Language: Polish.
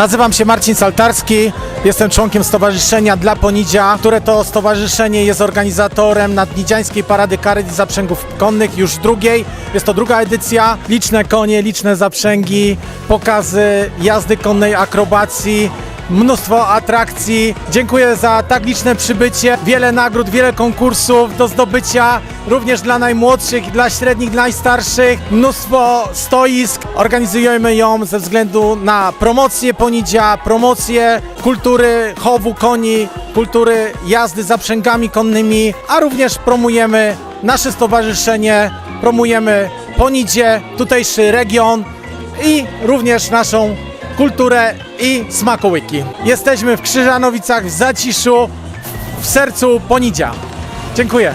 Nazywam się Marcin Saltarski, jestem członkiem Stowarzyszenia dla Ponidzia, które to stowarzyszenie jest organizatorem Nadnidziańskiej Parady Karet i Zaprzęgów Konnych, już drugiej. Jest to druga edycja. Liczne konie, liczne zaprzęgi, pokazy jazdy konnej, akrobacji, mnóstwo atrakcji. Dziękuję za tak liczne przybycie, wiele nagród, wiele konkursów do zdobycia, również dla najmłodszych, dla średnich, dla najstarszych. Mnóstwo stoisk. Organizujemy ją ze względu na promocję ponidzia, promocję kultury chowu koni, kultury jazdy zaprzęgami konnymi, a również promujemy nasze stowarzyszenie, promujemy ponidzie, tutejszy region i również naszą kulturę i smakołyki. Jesteśmy w Krzyżanowicach, w Zaciszu, w sercu Ponidzia. Dziękuję.